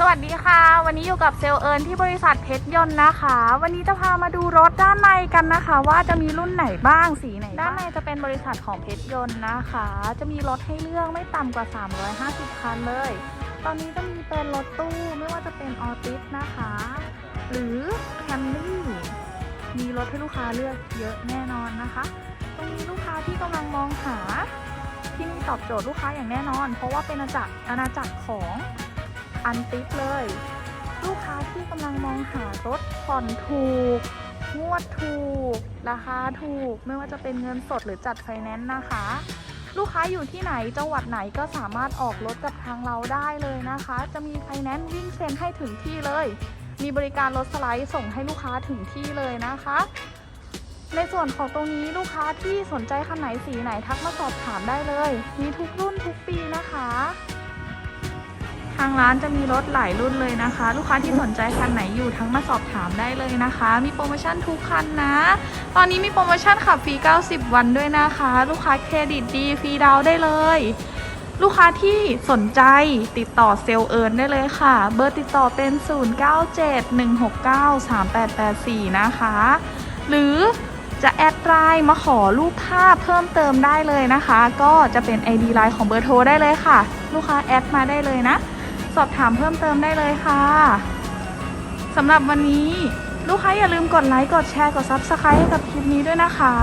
สวัสดีค่ะ วันนี้อยู่กับเซลเอิญที่บริษัทเพชรยนต์นะคะ วันนี้จะพามาดูรถด้านในกันนะคะ ว่าจะมีรุ่นไหนบ้างสีไหนด้านในจะเป็นบริษัทของเพชรยนต์นะคะ จะมีรถให้เลือกไม่ต่ำกว่า 350 คันเลย ตอนนี้จะมีเป็นรถตู้ไม่ว่าจะเป็นออติสนะคะ หรือแคมรี่มีรถให้ลูกค้าเลือกเยอะแน่นอนนะคะตรงนี้ลูกค้าที่กำลังมองหาที่นี่ตอบโจทย์ลูกค้าอย่างแน่นอน เพราะว่าเป็นอาณาจักรอาณาจักรของ อันติสเลย ลูกค้าที่กำลังมองหารถผ่อนถูก งวดถูก ราคาถูก ไม่ว่าจะเป็นเงินสดหรือจัดไฟแนนซ์นะคะ ลูกค้าอยู่ที่ไหนจังหวัดไหนก็สามารถออกรถกับทางเราได้เลยนะคะ จะมีไฟแนนซ์วิ่งเซ็นให้ถึงที่เลย มีบริการรถสไลด์ส่งให้ลูกค้าถึงที่เลยนะคะในส่วนของตรงนี้ลูกค้าที่สนใจคันไหนสีไหนทักมาสอบถามได้เลย มีทุกรุ่นทุกปีนะคะ ทางร้านจะมีรถหลายรุ่นเลยนะคะ ลูกค้าที่สนใจคันไหนอยู่ทั้งมาสอบถามได้เลยนะคะ มีโปรโมชั่นทุกคันนะ ตอนนี้มีโปรโมชั่นขับฟรี 90 วันด้วยนะคะ ลูกค้าเครดิตดีฟรีดาวได้เลย ลูกค้าที่สนใจติดต่อเซลเอิญได้เลยค่ะ เบอร์ติดต่อเป็น 0971693884 นะคะ หรือจะแอดไลน์มาขอรูปภาพเพิ่มเติมได้เลยนะคะ ก็จะเป็น ID ไลน์ของเบอร์โทรได้เลยค่ะ ลูกค้าแอดมาได้เลยนะ สอบถามเพิ่มเติมได้เลยค่ะสำหรับวันนี้ลูกค้าอย่าลืมกดไลค์ กดแชร์ กดซับสไครต์ให้กับคลิปนี้ด้วยนะคะ